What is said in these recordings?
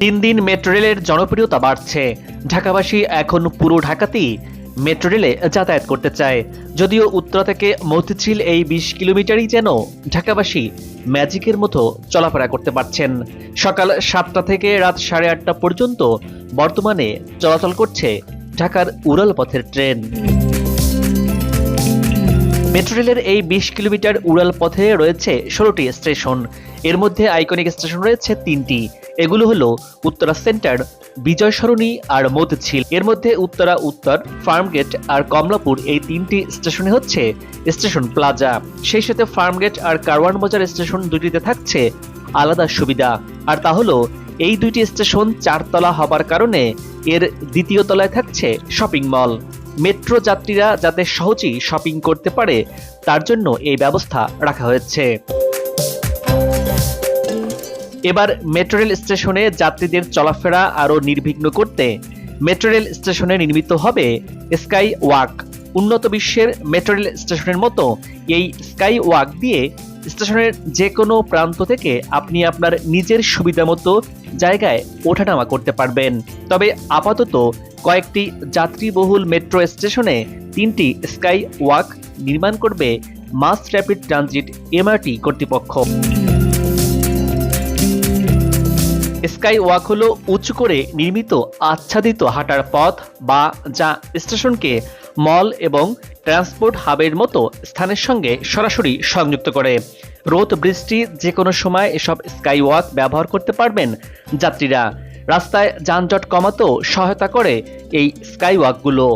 দিন দিন মেট্রো রেলের জনপ্রিয়তা বাড়ছে। ঢাকাবাসী এখন পুরো ঢাকাতেই মেট্রো রেলে যাতায়াত করতে চায়। যদিও উত্তরা থেকে মতিঝিল এই বিশ কিলোমিটারই যেন ঢাকাবাসী ম্যাজিকের মতো চলাফেরা করতে পারছেন। সকাল সাতটা থেকে রাত সাড়ে আটটা পর্যন্ত বর্তমানে চলাচল করছে ঢাকার উড়াল পথের ট্রেন। মেট্রো রেলের এই বিশ কিলোমিটার উড়াল পথে রয়েছে ষোলোটি স্টেশন। এর মধ্যে আইকনিক স্টেশন রয়েছে তিনটি। এগুলো হলো উত্তরা সেন্টার বিজয় সরণি আর মতিঝিল। এর মধ্যে উত্তরা, উত্তর ফার্মগেট আর কমলাপুর এই তিনটি স্টেশনে হচ্ছে স্টেশন প্লাজা সেই সাথে ফার্মগেট আর কারওয়ান বাজার স্টেশন দুটিতে থাকছে আলাদা সুবিধা। আর তা হলো এই দুইটি স্টেশন চারতলা হবার কারণে এর দ্বিতীয় তলায় থাকছে শপিং মল মেট্রো যাত্রীরা যাতে সহজেই শপিং করতে পারে, তার জন্য এই ব্যবস্থা রাখা হয়েছে। এবার মেট্রো রেল স্টেশনে যাত্রীদের চলাফেরা আরও নির্বিঘ্ন করতে মেট্রো রেল স্টেশনে নির্মিত হবে স্কাই ওয়াক উন্নত বিশ্বের মেট্রো রেল স্টেশনের মতো এই স্কাই ওয়াক দিয়ে স্টেশনের যে কোনো প্রান্ত থেকে আপনি আপনার নিজের সুবিধা মতো জায়গায় ওঠানামা করতে পারবেন। তবে আপাতত কয়েকটি যাত্রীবহুল মেট্রো স্টেশনে তিনটি স্কাই ওয়াক নির্মাণ করবে মাস র্যাপিড ট্রানজিট এমআরটি কর্তৃপক্ষ। স্কাই ওয়াক হলো উঁচু করে নির্মিত আচ্ছাদিত হাঁটার পথ বা যা স্টেশনকে মল এবং ট্রান্সপোর্ট হাবের মতো স্থানের সঙ্গে সরাসরি সংযুক্ত করে। রোদ, বৃষ্টি যে কোনো সময় এসব স্কাই ওয়াক ব্যবহার করতে পারবেন যাত্রীরা। রাস্তায় যানজট কমাতেও সহায়তা করে এই স্কাই ওয়াকগুলো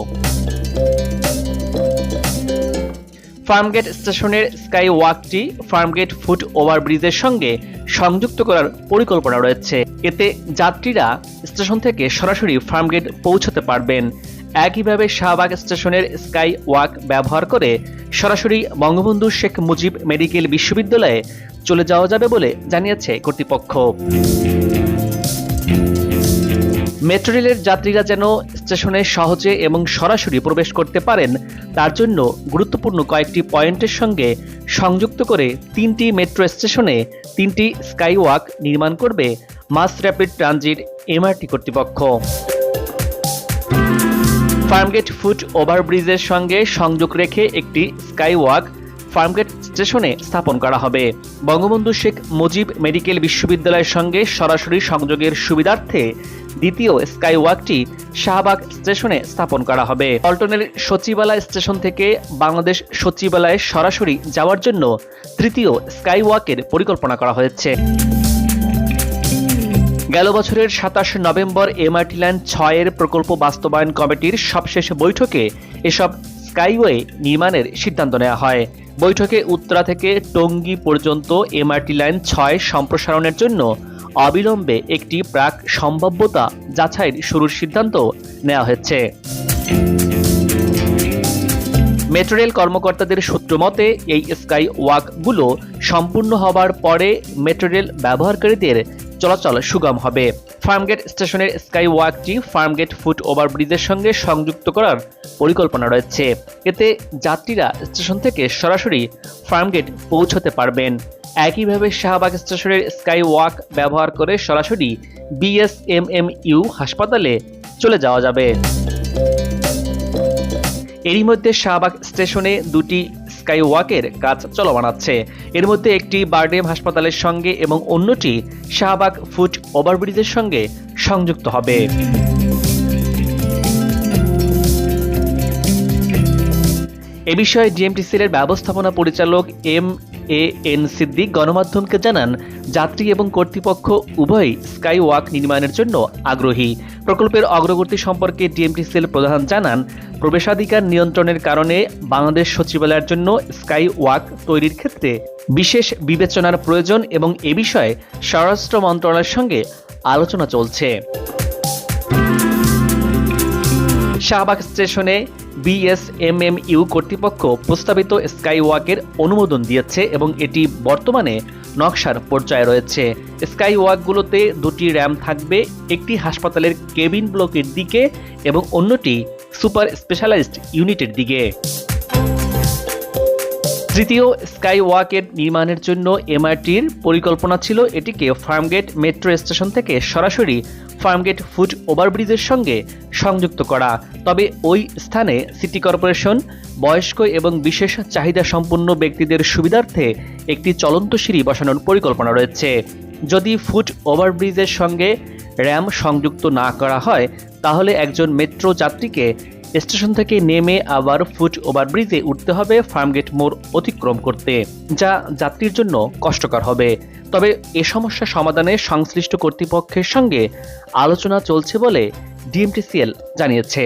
ফার্মগেট স্টেশনের স্কাই ওয়াকটি ফার্মগেট ফুট ওভারব্রিজের সঙ্গে সংযুক্ত করার পরিকল্পনা রয়েছে। এতে যাত্রীরা স্টেশন থেকে সরাসরি ফার্মগেট পৌঁছতে পারবেন। একইভাবে শাহবাগ স্টেশনের স্কাই ওয়াক ব্যবহার করে সরাসরি বঙ্গবন্ধু শেখ মুজিব মেডিকেল বিশ্ববিদ্যালয়ে চলে যাওয়া যাবে বলে জানিয়েছে কর্তৃপক্ষ। মেট্রো রেলের যাত্রীরা যেন স্টেশনে সহজে এবং সরাসরি প্রবেশ করতে পারেন, তার জন্য গুরুত্বপূর্ণ কয়েকটি পয়েন্টের সঙ্গে সংযুক্ত করে তিনটি মেট্রো স্টেশনে তিনটি স্কাইওয়াক নির্মাণ করবে মাস র্যাপিড ট্রানজিট এমআরটি কর্তৃপক্ষ। ফার্মগেট ফুট ওভারব্রিজের সঙ্গে সংযোগ রেখে একটি স্কাই ওয়াক ফার্মগেট স্টেশনে স্থাপন করা হবে। বঙ্গবন্ধু শেখ মুজিব মেডিকেল বিশ্ববিদ্যালয়ের সঙ্গে সরাসরি সংযোগের সুবিধার্থে দ্বিতীয় স্কাই ওয়াকটি শাহবাগ স্টেশনে স্থাপন করা হবে। পল্টনের সচিবালয় স্টেশন থেকে বাংলাদেশ সচিবালয়ে সরাসরি যাওয়ার জন্য তৃতীয় স্কাই ওয়াকের পরিকল্পনা করা হয়েছে। গেল বছরের সাতাশ নভেম্বর এমআরটি লাইন ছয়ের প্রকল্প বাস্তবায়ন কমিটির সবশেষ বৈঠকে এসব স্কাইওয়ে নির্মাণের সিদ্ধান্ত নেওয়া হয়। বৈঠকে উত্তরা থেকে টঙ্গী পর্যন্ত এমআরটি লাইন ছয় সম্প্রসারণের জন্য অবিলম্বে একটি প্রাক সম্ভাব্যতা যাচাইয়ের শুরুর সিদ্ধান্ত নেওয়া হয়েছে। মেট্রো রেল কর্মকর্তাদের সূত্র মতে, এই স্কাই ওয়াকগুলো সম্পূর্ণ হবার পরে মেট্রো রেল ব্যবহারকারীদের চলাচল সুগম হবে। ফার্মগেট স্টেশনের স্কাই ওয়াকটি ফার্মগেট ফুট ওভারব্রিজের সঙ্গে সংযুক্ত করার পরিকল্পনা রয়েছে। এতে যাত্রীরা স্টেশন থেকে সরাসরি ফার্মগেট পৌঁছতে পারবেন। একইভাবে শাহবাগ স্টেশনের স্কাই ওয়াক ব্যবহার করে সরাসরি বিএসএমএমইউ হাসপাতালে চলে যাওয়া যাবে। এরই মধ্যে শাহবাগ স্টেশনে দুটি স্কাই ওয়াকের কাজ চলমান আছে। এর মধ্যে একটি বার্ডেম হাসপাতালের সঙ্গে এবং অন্যটি শাহবাগ ফুট ওভারব্রিজের সঙ্গে সংযুক্ত হবে। এ বিষয়ে ডিএমটিসির এর ব্যবস্থাপনা পরিচালক এম এ এন সিদ্দিক গণমাধ্যমকে জানান, যাত্রী এবং কর্তৃপক্ষ উভয়ই স্কাই ওয়াক নির্মাণের জন্য আগ্রহী। প্রকল্পের অগ্রগতি সম্পর্কে ডিএমটিসিএল প্রধান জানান প্রবেশাধিকার নিয়ন্ত্রণের কারণে বাংলাদেশ সচিবালয়ের জন্য স্কাই ওয়াক তৈরির ক্ষেত্রে বিশেষ বিবেচনার প্রয়োজন এবং এ বিষয়ে স্বরাষ্ট্র মন্ত্রণালয়ের সঙ্গে আলোচনা চলছে। শাহবাগ স্টেশনে বিএসএমএমইউ কর্তৃপক্ষ প্রস্তাবিত স্কাই ওয়াকের অনুমোদন দিয়েছে এবং এটি বর্তমানে নকশার পর্যায়ে রয়েছে। স্কাই ওয়াকগুলোতে দুটি র্যাম থাকবে, একটি হাসপাতালের কেবিন ব্লকের দিকে এবং অন্যটি সুপার স্পেশালাইজড ইউনিটের দিকে। তৃতীয় স্কাই ওয়াকের নির্মাণের জন্য এমআরটির পরিকল্পনা ছিল এটিকে ফার্মগেট মেট্রো স্টেশন থেকে সরাসরি ফার্মগেট ফুট ওভারব্রিজের সঙ্গে সংযুক্ত করা। তবে ওই স্থানে সিটি কর্পোরেশন, বয়স্ক এবং বিশেষ চাহিদা সম্পন্ন ব্যক্তিদের সুবিধার্থে একটি চলন্ত সিঁড়ি বসানোর পরিকল্পনা রয়েছে। যদি ফুট ওভারব্রিজের সঙ্গে র্যাম সংযুক্ত না করা হয় তাহলে একজন মেট্রো যাত্রীকে স্টেশন থেকে নেমে আবার ফুট ওভারব্রিজে উঠতে হবে ফার্মগেট মোড় অতিক্রম করতে, যা যাত্রীর জন্য কষ্টকর হবে। তবে এ সমস্যা সমাধানে সংশ্লিষ্ট কর্তৃপক্ষের সঙ্গে আলোচনা চলছে বলে ডিএমটিসিএল জানিয়েছে।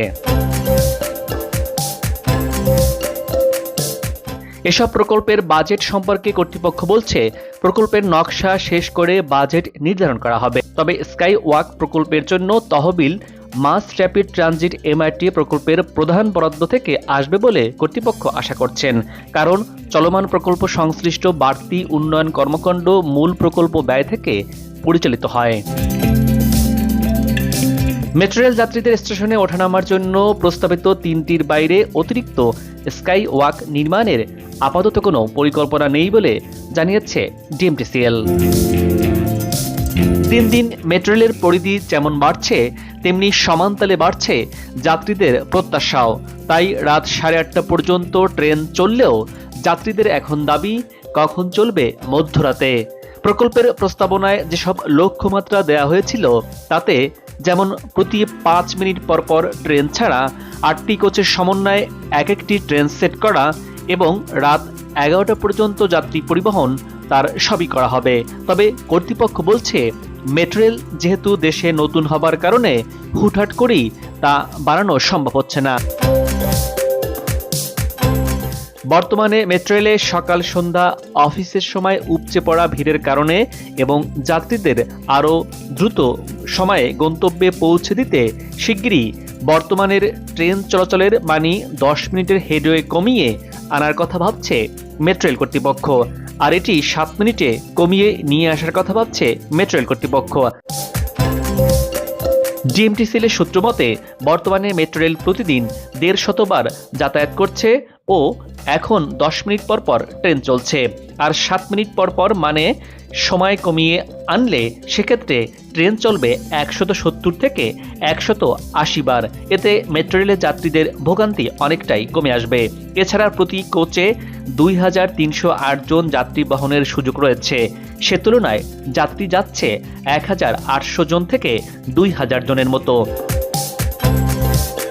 এসব প্রকল্পের বাজেট সম্পর্কে কর্তৃপক্ষ বলছে, প্রকল্পের নকশা শেষ করে বাজেট নির্ধারণ করা হবে। তবে স্কাই ওয়াক প্রকল্পের জন্য তহবিল মাস র্যাপিড ট্রানজিট এমআরটি প্রকল্পের প্রধান বরাদ্দ থেকে আসবে বলে কর্তৃপক্ষ আশা করছেন। কারণ চলমান প্রকল্প সংশ্লিষ্ট বাড়তি উন্নয়ন কর্মকাণ্ড মূল প্রকল্প ব্যয় থেকে পরিচালিত হয়। মেট্রো রেল যাত্রীদের স্টেশনে ওঠানামার জন্য প্রস্তাবিত তিনটির বাইরে অতিরিক্ত স্কাই ওয়াক নির্মাণের আপাতত কোনো পরিকল্পনা নেই বলে জানিয়েছে ডিএমটিসিএল। দিন দিন মেট্রো রেলের পরিধি যেমন বাড়ছে, তেমনি সমানতালে বাড়ছে যাত্রীদের প্রত্যাশাও। তাই রাত সাড়ে আটটা পর্যন্ত ট্রেন চললেও যাত্রীদের এখন দাবি, কখন চলবে মধ্যরাতে। প্রকল্পের প্রস্তাবনায় যেসব লক্ষ্যমাত্রা দেওয়া হয়েছিল, তাতে যেমন প্রতি পাঁচ মিনিট পর পর ট্রেন ছাড়া আটটি কোচের সমন্বয়ে এক একটি ট্রেন সেট করা এবং রাত এগারোটা পর্যন্ত যাত্রী পরিবহন তার সবই করা হবে। তবে কর্তৃপক্ষ বলছে মেট্রো রেল যেহেতু দেশে নতুন হবার কারণে হুটহাট করেই তা বাড়ানো সম্ভব হচ্ছে না। বর্তমানে মেট্রেলে সকাল সন্ধ্যা অফিসের সময় উপচে পড়া ভিড়ের কারণে এবং যাত্রীদের আরও দ্রুত সময়ে গন্তব্যে পৌঁছে দিতে শিগগিরই বর্তমানের ট্রেন চলাচলের মানি দশ মিনিটের হেডওয়ে কমিয়ে আনার কথা ভাবছে মেট্রো রেল কর্তৃপক্ষ। আর এটি সাত মিনিটে কমিয়ে নিয়ে আসার কথা ভাবছে মেট্রো রেল কর্তৃপক্ষ ডিএমটিসিএলের সূত্র মতে, বর্তমানে মেট্রো রেল প্রতিদিন দেড় শতবার যাতায়াত করছে ও এখন দশ মিনিট পর পর ট্রেন চলছে। আর সাত মিনিট পর পর মানে সময় কমিয়ে আনলে সেক্ষেত্রে ট্রেন চলবে একশত সত্তর থেকে একশত আশি বার। এতে মেট্রো রেলের যাত্রীদের ভোগান্তি অনেকটাই কমে আসবে। এছাড়া প্রতি কোচে দুই হাজার তিনশো আট জন যাত্রী বহনের সুযোগ রয়েছে। সে তুলনায় যাত্রী যাচ্ছে এক হাজার আটশো জন থেকে দুই হাজার জনের মতো।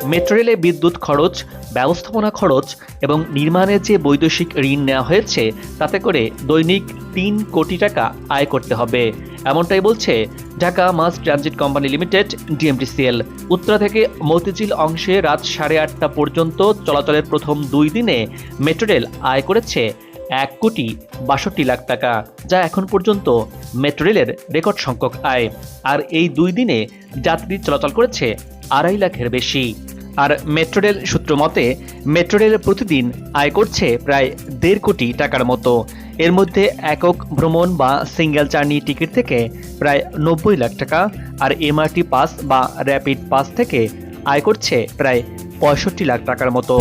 মেট্রো রেলে বিদ্যুৎ খরচ, ব্যবস্থাপনা খরচ এবং নির্মাণে যে বৈদেশিক ঋণ নেওয়া হয়েছে, তাতে করে দৈনিক তিন কোটি টাকা আয় করতে হবে। এমনটাই বলছে Dhaka mass transit company limited DMTCL Uttara থেকে মতিঝিল অংশে রাত সাড়ে আটটা পর্যন্ত চলাচলের প্রথম দুই দিনে মেট্রো রেল আয় করেছে এক কোটি বাষট্টি লাখ টাকা, যা এখন পর্যন্ত মেট্রো রেলের রেকর্ড সংখ্যক আয়। আর এই দুই দিনে যাত্রী চলাচল করেছে আড়াই লাখের বেশি। আর মেট্রো রেল সূত্র মতে, মেট্রো রেল প্রতিদিন আয় করছে প্রায় দেড় কোটি টাকার মতো। এর মধ্যে একক ভ্রমণ বা সিঙ্গেল জার্নি টিকিট থেকে প্রায় নব্বই লাখ টাকা আর এমআরটি পাস বা র্যাপিড পাস থেকে আয় করছে প্রায় পঁয়ষট্টি লাখ টাকার মতো।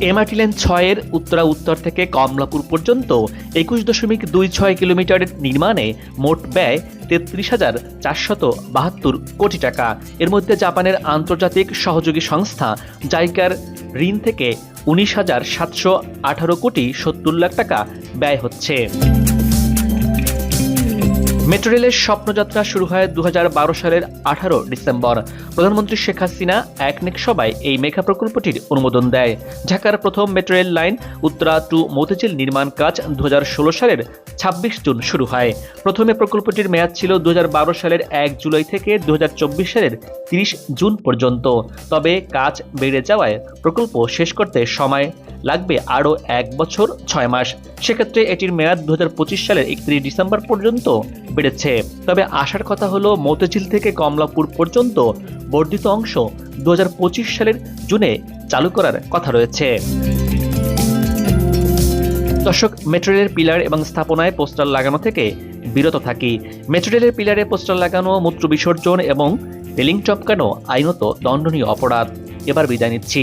এমআরটি লেন ছয়ের উত্তরা উত্তর থেকে কমলাপুর পর্যন্ত একুশ দশমিক দুই ছয় কিলোমিটারের নির্মাণে মোট ব্যয় তেত্রিশ হাজার চারশত বাহাত্তর কোটি টাকা। এর মধ্যে জাপানের আন্তর্জাতিক সহযোগী সংস্থা জাইকার ঋণ থেকে উনিশ হাজার সাতশো আঠারো কোটি সত্তর লাখ টাকা ব্যয় হচ্ছে। মেট্রো রেলের স্বপ্নযাত্রা শুরু হয় দু হাজার বারো সালের আঠারো ডিসেম্বর। প্রধানমন্ত্রী শেখ হাসিনা একনেক সভায় এই মেঘা প্রকল্পটির অনুমোদন দেয়। ঢাকার প্রথম metro rail line Uttara to Motijheel নির্মাণ কাজ দু হাজার ষোলো সালের ছাব্বিশ জুন শুরু হয়। প্রথমে প্রকল্পটির মেয়াদ ছিল দু হাজার বারো সালের এক জুলাই থেকে দু হাজার চব্বিশ সালের তিরিশ জুন পর্যন্ত। তবে কাজ বেড়ে যাওয়ায় প্রকল্প শেষ করতে সময় লাগবে আরও এক বছর ছয় মাস। সেক্ষেত্রে এটির মেয়াদ দু হাজার পঁচিশ সালের একত্রিশ ডিসেম্বর পর্যন্ত বেড়েছে। তবে আসার কথা হলো, মতিঝিল থেকে কমলাপুর পর্যন্ত বর্ধিত অংশ দু হাজার পঁচিশ সালের জুনে চালু করার কথা রয়েছে। দর্শক, মেট্রো রেলের পিলার এবং স্থাপনায় পোস্টার লাগানো থেকে বিরত থাকি। মেট্রো রেলের পিলারে পোস্টার লাগানো, মূত্র বিসর্জন এবং রেলিং চপকানো আইনত দণ্ডনীয় অপরাধ। এবার বিদায় নিচ্ছি।